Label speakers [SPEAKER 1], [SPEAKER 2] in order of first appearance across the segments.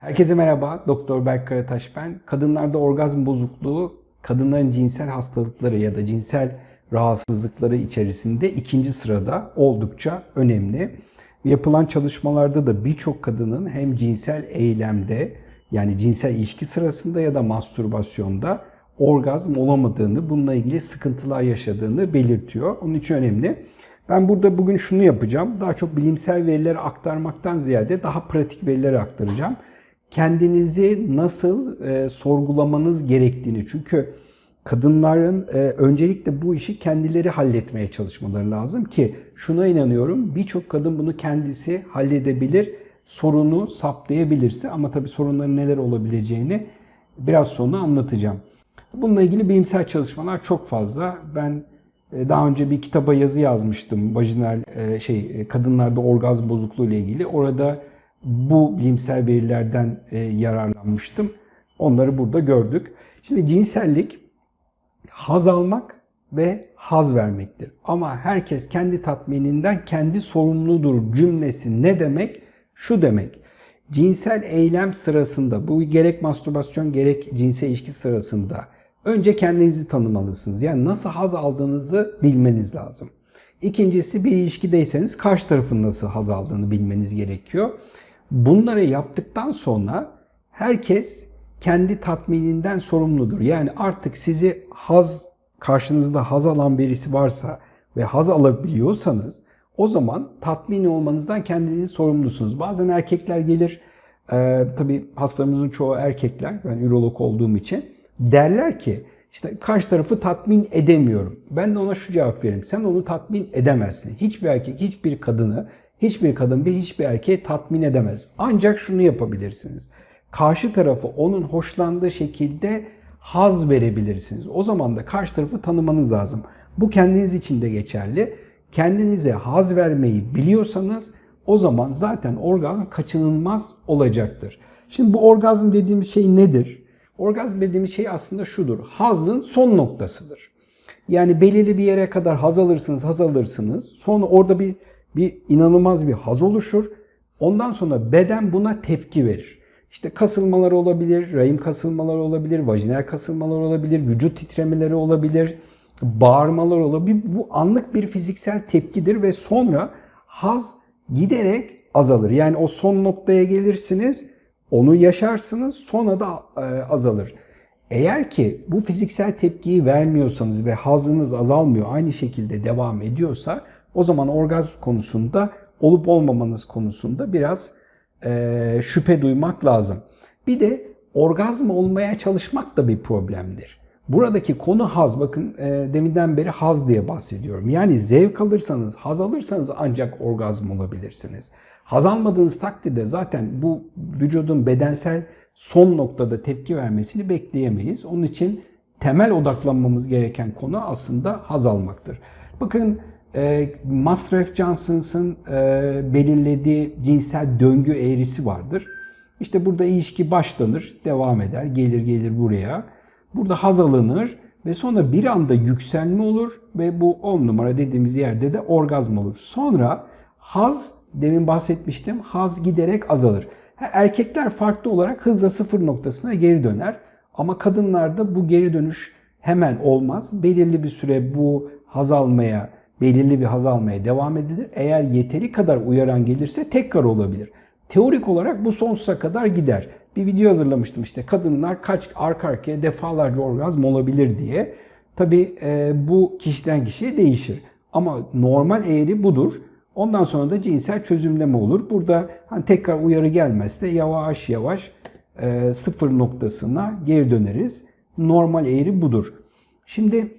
[SPEAKER 1] Herkese merhaba, Doktor Berk Karataş ben. Kadınlarda orgazm bozukluğu, kadınların cinsel hastalıkları ya da cinsel rahatsızlıkları içerisinde ikinci sırada oldukça önemli. Yapılan çalışmalarda da birçok kadının hem cinsel eylemde yani cinsel ilişki sırasında ya da mastürbasyonda orgazm olamadığını, bununla ilgili sıkıntılar yaşadığını belirtiyor. Onun için önemli. Ben burada bugün şunu yapacağım. Daha çok bilimsel verileri aktarmaktan ziyade daha pratik verileri aktaracağım. Kendinizi nasıl e, sorgulamanız gerektiğini. Çünkü kadınların e, öncelikle bu işi kendileri halletmeye çalışmaları lazım ki şuna inanıyorum birçok kadın bunu kendisi halledebilir, sorunu saptayabilirse ama tabii sorunların neler olabileceğini biraz sonra anlatacağım. Bununla ilgili bilimsel çalışmalar çok fazla. Ben e, daha önce bir kitaba yazı yazmıştım. Vajinal e, şey e, kadınlarda orgazm bozukluğu ile ilgili. Orada bu bilimsel verilerden yararlanmıştım. Onları burada gördük. Şimdi cinsellik haz almak ve haz vermektir. Ama herkes kendi tatmininden kendi sorumludur cümlesi ne demek? Şu demek. Cinsel eylem sırasında bu gerek mastürbasyon gerek cinsel ilişki sırasında önce kendinizi tanımalısınız. Yani nasıl haz aldığınızı bilmeniz lazım. İkincisi bir ilişkideyseniz karşı tarafın nasıl haz aldığını bilmeniz gerekiyor. Bunları yaptıktan sonra herkes kendi tatmininden sorumludur. Yani artık sizi haz karşınızda haz alan birisi varsa ve haz alabiliyorsanız o zaman tatmin olmanızdan kendiniz sorumlusunuz. Bazen erkekler gelir, e, tabii hastalarımızın çoğu erkekler, ben ürolog olduğum için derler ki işte karşı tarafı tatmin edemiyorum. Ben de ona şu cevap veririm. Sen onu tatmin edemezsin. Hiçbir erkek, hiçbir kadını, hiçbir kadın bir hiçbir erkeği tatmin edemez. Ancak şunu yapabilirsiniz. Karşı tarafı onun hoşlandığı şekilde haz verebilirsiniz. O zaman da karşı tarafı tanımanız lazım. Bu kendiniz için de geçerli. Kendinize haz vermeyi biliyorsanız o zaman zaten orgazm kaçınılmaz olacaktır. Şimdi bu orgazm dediğimiz şey nedir? Orgazm dediğimiz şey aslında şudur. Hazın son noktasıdır. Yani belirli bir yere kadar haz alırsınız, haz alırsınız. Sonra orada bir bir inanılmaz bir haz oluşur. Ondan sonra beden buna tepki verir. İşte kasılmalar olabilir, rahim kasılmaları olabilir, vajinal kasılmalar olabilir, vücut titremeleri olabilir, bağırmalar olabilir. Bu anlık bir fiziksel tepkidir ve sonra haz giderek azalır. Yani o son noktaya gelirsiniz, onu yaşarsınız, sonra da e, azalır. Eğer ki bu fiziksel tepkiyi vermiyorsanız ve hazınız azalmıyor, aynı şekilde devam ediyorsa o zaman orgazm konusunda olup olmamanız konusunda biraz e, şüphe duymak lazım. Bir de orgazm olmaya çalışmak da bir problemdir. Buradaki konu haz. Bakın e, deminden beri haz diye bahsediyorum. Yani zevk alırsanız, haz alırsanız ancak orgazm olabilirsiniz. Haz almadığınız takdirde zaten bu vücudun bedensel son noktada tepki vermesini bekleyemeyiz. Onun için temel odaklanmamız gereken konu aslında haz almaktır. Bakın e, Master Johnson'sın e, belirlediği cinsel döngü eğrisi vardır. İşte burada ilişki başlanır, devam eder, gelir gelir buraya. Burada haz alınır ve sonra bir anda yükselme olur ve bu 10 numara dediğimiz yerde de orgazm olur. Sonra haz, demin bahsetmiştim, haz giderek azalır. Erkekler farklı olarak hızla sıfır noktasına geri döner. Ama kadınlarda bu geri dönüş hemen olmaz. Belirli bir süre bu haz almaya, belirli bir haz almaya devam edilir. Eğer yeteri kadar uyaran gelirse tekrar olabilir. Teorik olarak bu sonsuza kadar gider. Bir video hazırlamıştım işte kadınlar kaç arka arkaya defalarca orgazm olabilir diye. Tabi e, bu kişiden kişiye değişir. Ama normal eğri budur. Ondan sonra da cinsel çözümleme olur. Burada hani tekrar uyarı gelmezse yavaş yavaş e, sıfır noktasına geri döneriz. Normal eğri budur. Şimdi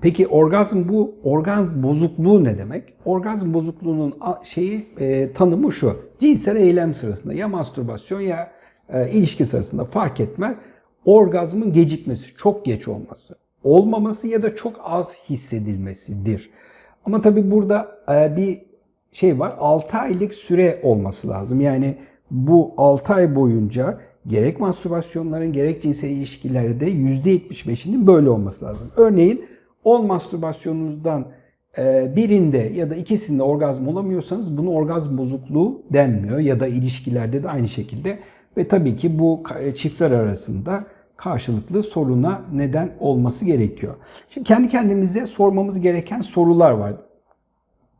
[SPEAKER 1] Peki orgazm bu organ bozukluğu ne demek? Orgazm bozukluğunun şeyi e, tanımı şu. Cinsel eylem sırasında ya mastürbasyon ya e, ilişki sırasında fark etmez. Orgazmın gecikmesi, çok geç olması, olmaması ya da çok az hissedilmesidir. Ama tabi burada e, bir şey var. 6 aylık süre olması lazım. Yani bu 6 ay boyunca gerek mastürbasyonların gerek cinsel ilişkilerde %75'inin böyle olması lazım. Örneğin 10 mastürbasyonunuzdan e, birinde ya da ikisinde orgazm olamıyorsanız bunu orgazm bozukluğu denmiyor ya da ilişkilerde de aynı şekilde Ve tabii ki bu ka- çiftler arasında karşılıklı soruna neden olması gerekiyor. Şimdi kendi kendimize sormamız gereken sorular var.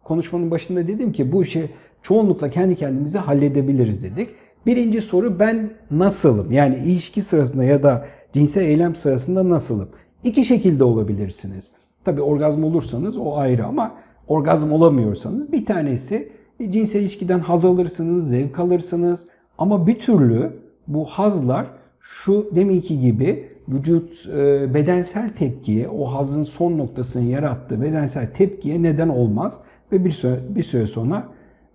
[SPEAKER 1] Konuşmanın başında dedim ki bu işi çoğunlukla kendi kendimize halledebiliriz dedik. Birinci soru ben nasılım? Yani ilişki sırasında ya da cinsel eylem sırasında nasılım? İki şekilde olabilirsiniz. Tabi orgazm olursanız o ayrı ama orgazm olamıyorsanız bir tanesi e, cinsel ilişkiden haz alırsınız, zevk alırsınız ama bir türlü bu hazlar şu deminki gibi vücut e, bedensel tepkiye, o hazın son noktasını yarattığı bedensel tepkiye neden olmaz ve bir süre, bir süre sonra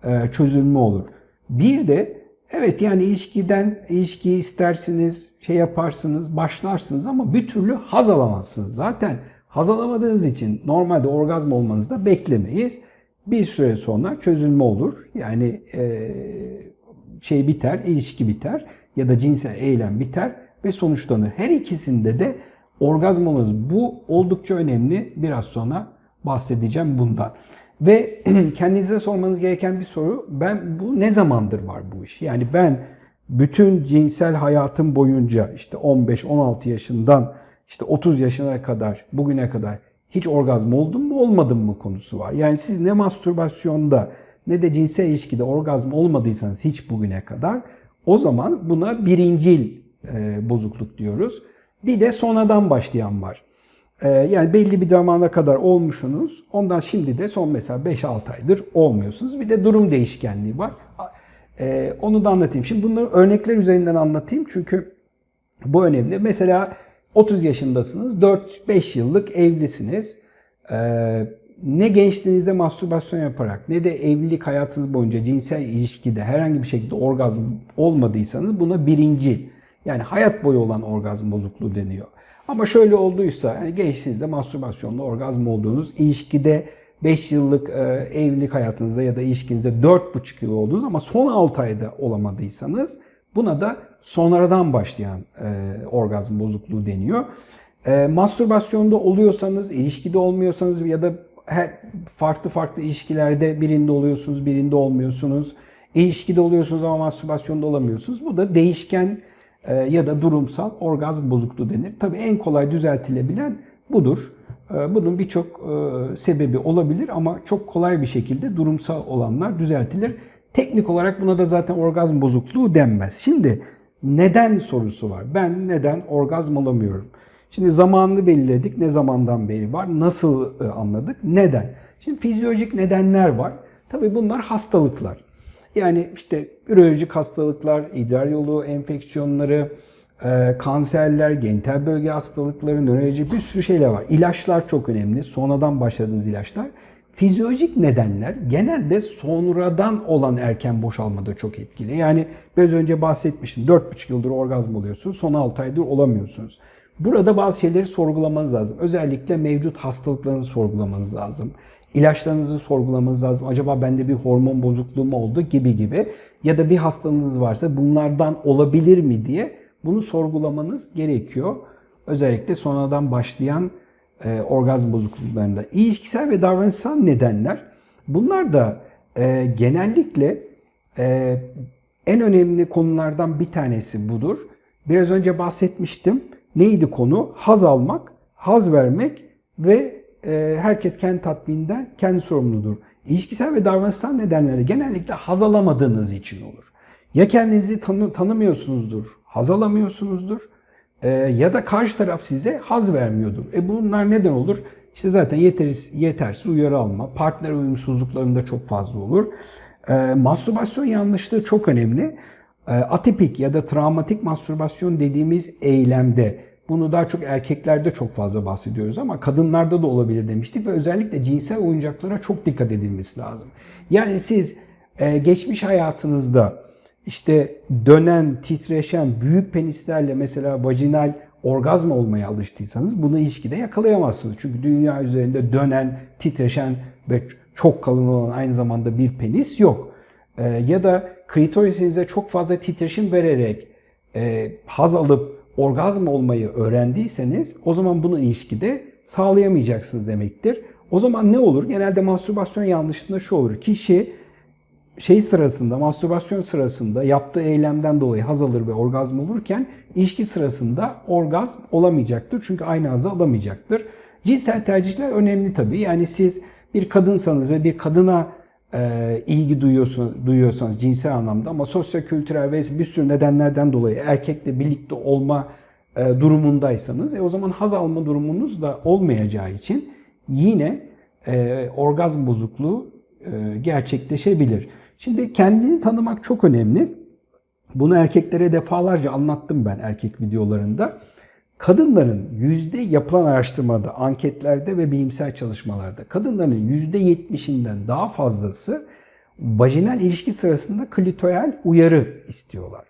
[SPEAKER 1] e, çözülme olur. Bir de evet yani ilişkiden ilişkiyi istersiniz, şey yaparsınız, başlarsınız ama bir türlü haz alamazsınız. Zaten haz alamadığınız için normalde orgazm olmanızı da beklemeyiz. Bir süre sonra çözülme olur. Yani e, şey biter, ilişki biter ya da cinsel eylem biter ve sonuçlanır. Her ikisinde de orgazm olmanız. Bu oldukça önemli. Biraz sonra bahsedeceğim bundan. Ve kendinize sormanız gereken bir soru. Ben bu ne zamandır var bu iş? Yani ben bütün cinsel hayatım boyunca işte 15-16 yaşından işte 30 yaşına kadar bugüne kadar hiç orgazm oldum mu olmadım mı konusu var. Yani siz ne mastürbasyonda ne de cinsel ilişkide orgazm olmadıysanız hiç bugüne kadar o zaman buna birincil e, bozukluk diyoruz. Bir de sonradan başlayan var. E, yani belli bir zamana kadar olmuşsunuz. Ondan şimdi de son mesela 5-6 aydır olmuyorsunuz. Bir de durum değişkenliği var. E, onu da anlatayım. Şimdi bunları örnekler üzerinden anlatayım. Çünkü bu önemli. Mesela 30 yaşındasınız. 4-5 yıllık evlisiniz. Ee, ne gençliğinizde mastürbasyon yaparak ne de evlilik hayatınız boyunca cinsel ilişkide herhangi bir şekilde orgazm olmadıysanız buna birinci yani hayat boyu olan orgazm bozukluğu deniyor. Ama şöyle olduysa yani gençliğinizde mastürbasyonla orgazm olduğunuz ilişkide 5 yıllık e, evlilik hayatınızda ya da ilişkinizde 4,5 yıl oldunuz ama son 6 ayda olamadıysanız buna da sonradan başlayan e, orgazm bozukluğu deniyor. E, mastürbasyonda oluyorsanız, ilişkide olmuyorsanız ya da her farklı farklı ilişkilerde birinde oluyorsunuz, birinde olmuyorsunuz. İlişkide oluyorsunuz ama mastürbasyonda olamıyorsunuz. Bu da değişken e, ya da durumsal orgazm bozukluğu denir. Tabii en kolay düzeltilebilen budur. E, bunun birçok e, sebebi olabilir ama çok kolay bir şekilde durumsal olanlar düzeltilir. Teknik olarak buna da zaten orgazm bozukluğu denmez. Şimdi neden sorusu var. Ben neden orgazm alamıyorum? Şimdi zamanını belirledik. Ne zamandan beri var? Nasıl e, anladık? Neden? Şimdi fizyolojik nedenler var. Tabii bunlar hastalıklar. Yani işte ürolojik hastalıklar, idrar yolu enfeksiyonları, e, kanserler, genital bölge hastalıkları, nöroloji bir sürü şeyler var. İlaçlar çok önemli. Sonradan başladığınız ilaçlar. Fizyolojik nedenler genelde sonradan olan erken boşalmada çok etkili. Yani biraz önce bahsetmiştim. 4,5 yıldır orgazm oluyorsunuz. Son 6 aydır olamıyorsunuz. Burada bazı şeyleri sorgulamanız lazım. Özellikle mevcut hastalıklarınızı sorgulamanız lazım. İlaçlarınızı sorgulamanız lazım. Acaba bende bir hormon bozukluğu mu oldu gibi gibi. Ya da bir hastalığınız varsa bunlardan olabilir mi diye bunu sorgulamanız gerekiyor. Özellikle sonradan başlayan e, orgazm bozukluklarında. İlişkisel ve davranışsal nedenler. Bunlar da e, genellikle e, en önemli konulardan bir tanesi budur. Biraz önce bahsetmiştim. Neydi konu? Haz almak, haz vermek ve e, herkes kendi tatmininden kendi sorumludur. İlişkisel ve davranışsal nedenleri genellikle haz alamadığınız için olur. Ya kendinizi tanı, tanımıyorsunuzdur, haz alamıyorsunuzdur e, ya da karşı taraf size haz vermiyordur. E bunlar neden olur? İşte zaten yeteriz, yetersiz uyarı alma, partner uyumsuzluklarında çok fazla olur. E, mastürbasyon yanlışlığı çok önemli. E, atipik ya da travmatik mastürbasyon dediğimiz eylemde bunu daha çok erkeklerde çok fazla bahsediyoruz ama kadınlarda da olabilir demiştik ve özellikle cinsel oyuncaklara çok dikkat edilmesi lazım. Yani siz e, geçmiş hayatınızda işte dönen, titreşen büyük penislerle mesela vajinal orgazm olmaya alıştıysanız bunu ilişkide yakalayamazsınız. Çünkü dünya üzerinde dönen, titreşen ve çok kalın olan aynı zamanda bir penis yok. E, ya da klitorisinize çok fazla titreşim vererek e, haz alıp orgazm olmayı öğrendiyseniz o zaman bunu ilişkide sağlayamayacaksınız demektir. O zaman ne olur? Genelde mastürbasyon yanlışında şu olur. Kişi şey sırasında, mastürbasyon sırasında yaptığı eylemden dolayı haz alır ve orgazm olurken ilişki sırasında orgazm olamayacaktır. Çünkü aynı hazı alamayacaktır. Cinsel tercihler önemli tabii. Yani siz bir kadınsanız ve bir kadına e, ilgi duyuyorsunuz, duyuyorsanız cinsel anlamda ama sosyo-kültürel ve bir sürü nedenlerden dolayı erkekle birlikte olma e, durumundaysanız e, o zaman haz alma durumunuz da olmayacağı için yine e, orgazm bozukluğu e, gerçekleşebilir. Şimdi kendini tanımak çok önemli. Bunu erkeklere defalarca anlattım ben erkek videolarında. Kadınların yüzde yapılan araştırmada, anketlerde ve bilimsel çalışmalarda kadınların yüzde yetmişinden daha fazlası vajinal ilişki sırasında klitoral uyarı istiyorlar.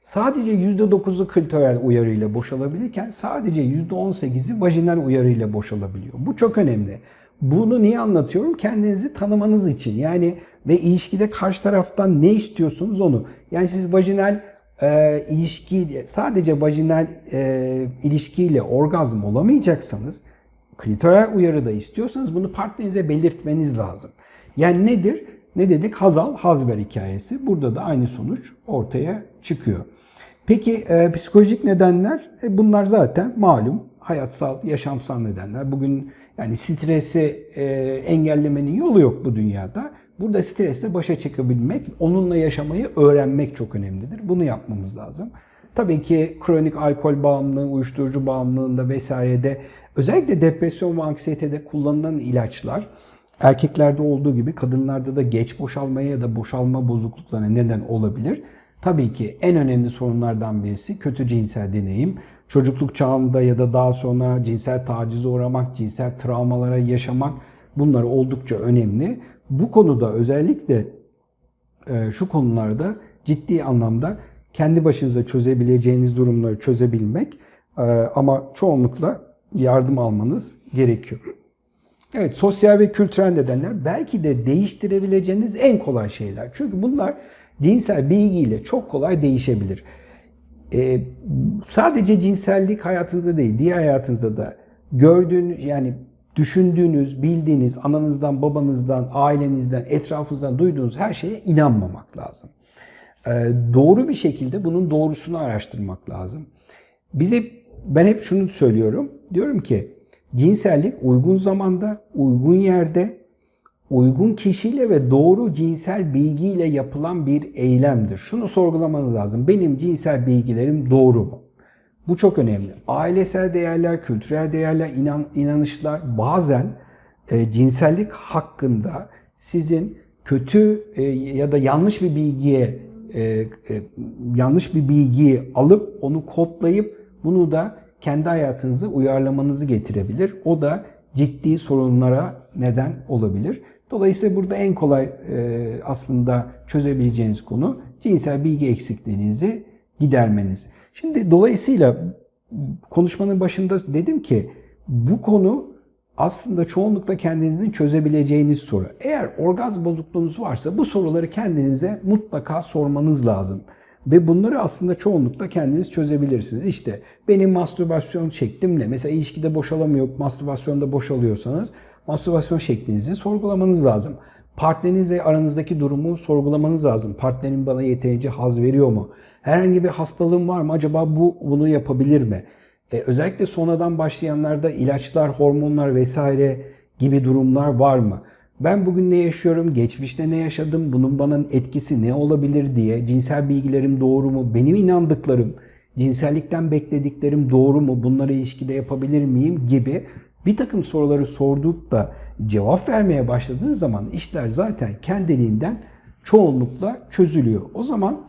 [SPEAKER 1] Sadece yüzde dokuzu klitoral uyarı ile boşalabilirken sadece yüzde on sekizi vajinal uyarı ile boşalabiliyor. Bu çok önemli. Bunu niye anlatıyorum? Kendinizi tanımanız için. Yani ve ilişkide karşı taraftan ne istiyorsunuz onu. Yani siz vajinal e, ilişki sadece vajinal e, ilişkiyle orgazm olamayacaksanız klitoral uyarı da istiyorsanız bunu partnerinize belirtmeniz lazım. Yani nedir? Ne dedik? Hazal, hazber hikayesi. Burada da aynı sonuç ortaya çıkıyor. Peki e, psikolojik nedenler? E, bunlar zaten malum hayatsal, yaşamsal nedenler. Bugün yani stresi e, engellemenin yolu yok bu dünyada. Burada stresle başa çıkabilmek, onunla yaşamayı öğrenmek çok önemlidir. Bunu yapmamız lazım. Tabii ki kronik alkol bağımlılığı, uyuşturucu bağımlılığında vesairede özellikle depresyon ve anksiyetede kullanılan ilaçlar erkeklerde olduğu gibi kadınlarda da geç boşalmaya ya da boşalma bozukluklarına neden olabilir. Tabii ki en önemli sorunlardan birisi kötü cinsel deneyim. Çocukluk çağında ya da daha sonra cinsel tacize uğramak, cinsel travmalara yaşamak bunlar oldukça önemli. Bu konuda özellikle e, şu konularda ciddi anlamda kendi başınıza çözebileceğiniz durumları çözebilmek e, ama çoğunlukla yardım almanız gerekiyor. Evet, sosyal ve kültürel nedenler belki de değiştirebileceğiniz en kolay şeyler. Çünkü bunlar cinsel bilgiyle çok kolay değişebilir. Ee, sadece cinsellik hayatınızda değil, diğer hayatınızda da gördüğünüz yani düşündüğünüz, bildiğiniz, ananızdan, babanızdan, ailenizden, etrafınızdan duyduğunuz her şeye inanmamak lazım. Ee, doğru bir şekilde bunun doğrusunu araştırmak lazım. Bize ben hep şunu söylüyorum. Diyorum ki cinsellik uygun zamanda, uygun yerde, uygun kişiyle ve doğru cinsel bilgiyle yapılan bir eylemdir. Şunu sorgulamanız lazım. Benim cinsel bilgilerim doğru mu? Bu çok önemli. Ailesel değerler, kültürel değerler, inan, inanışlar bazen e, cinsellik hakkında sizin kötü e, ya da yanlış bir bilgiye e, e, yanlış bir bilgiyi alıp onu kodlayıp bunu da kendi hayatınıza uyarlamanızı getirebilir. O da ciddi sorunlara neden olabilir. Dolayısıyla burada en kolay e, aslında çözebileceğiniz konu cinsel bilgi eksikliğinizi gidermeniz. Şimdi dolayısıyla konuşmanın başında dedim ki bu konu aslında çoğunlukla kendinizin çözebileceğiniz soru. Eğer orgazm bozukluğunuz varsa bu soruları kendinize mutlaka sormanız lazım. Ve bunları aslında çoğunlukla kendiniz çözebilirsiniz. İşte benim mastürbasyon şeklim ne? Mesela ilişkide boşalamıyor, mastürbasyonda boşalıyorsanız mastürbasyon şeklinizi sorgulamanız lazım. Partnerinizle aranızdaki durumu sorgulamanız lazım. Partnerim bana yeterince haz veriyor mu? Herhangi bir hastalığım var mı? Acaba bu bunu yapabilir mi? Ee, özellikle sonradan başlayanlarda ilaçlar, hormonlar vesaire gibi durumlar var mı? Ben bugün ne yaşıyorum, geçmişte ne yaşadım, bunun bana etkisi ne olabilir diye cinsel bilgilerim doğru mu, benim inandıklarım, cinsellikten beklediklerim doğru mu, bunlara ilişkide yapabilir miyim gibi bir takım soruları sorduk da cevap vermeye başladığınız zaman işler zaten kendiliğinden çoğunlukla çözülüyor. O zaman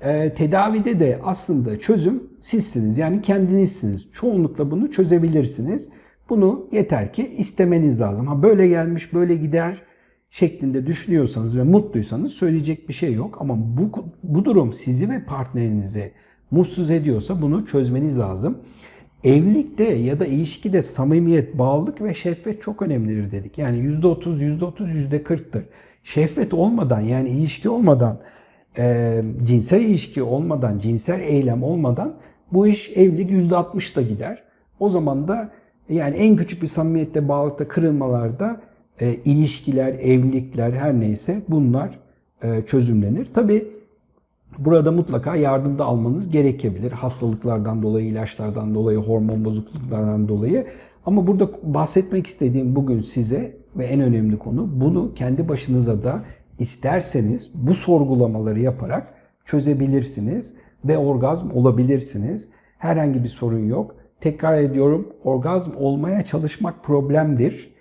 [SPEAKER 1] e, tedavide de aslında çözüm sizsiniz yani kendinizsiniz. Çoğunlukla bunu çözebilirsiniz. Bunu yeter ki istemeniz lazım. Ha böyle gelmiş, böyle gider şeklinde düşünüyorsanız ve mutluysanız söyleyecek bir şey yok. Ama bu, bu durum sizi ve partnerinizi mutsuz ediyorsa bunu çözmeniz lazım. Evlilikte ya da ilişkide samimiyet, bağlılık ve şehvet çok önemlidir dedik. Yani %30, %30, %40'tır. Şehvet olmadan yani ilişki olmadan, e, cinsel ilişki olmadan, cinsel eylem olmadan bu iş evlilik %60 da gider. O zaman da yani en küçük bir samimiyette, bağlılıkta, kırılmalarda e, ilişkiler, evlilikler her neyse bunlar e, çözümlenir. Tabii burada mutlaka yardım da almanız gerekebilir. Hastalıklardan dolayı, ilaçlardan dolayı, hormon bozukluklardan dolayı. Ama burada bahsetmek istediğim bugün size ve en önemli konu bunu kendi başınıza da isterseniz bu sorgulamaları yaparak çözebilirsiniz ve orgazm olabilirsiniz. Herhangi bir sorun yok. Tekrar ediyorum orgazm olmaya çalışmak problemdir.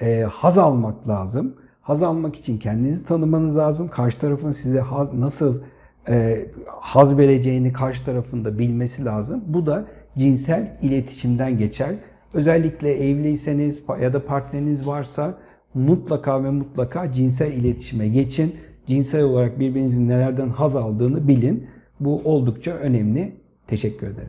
[SPEAKER 1] Ee, haz almak lazım. Haz almak için kendinizi tanımanız lazım. Karşı tarafın size haz, nasıl e, haz vereceğini karşı tarafında bilmesi lazım. Bu da cinsel iletişimden geçer. Özellikle evliyseniz ya da partneriniz varsa mutlaka ve mutlaka cinsel iletişime geçin. Cinsel olarak birbirinizin nelerden haz aldığını bilin. Bu oldukça önemli. Teşekkür ederim.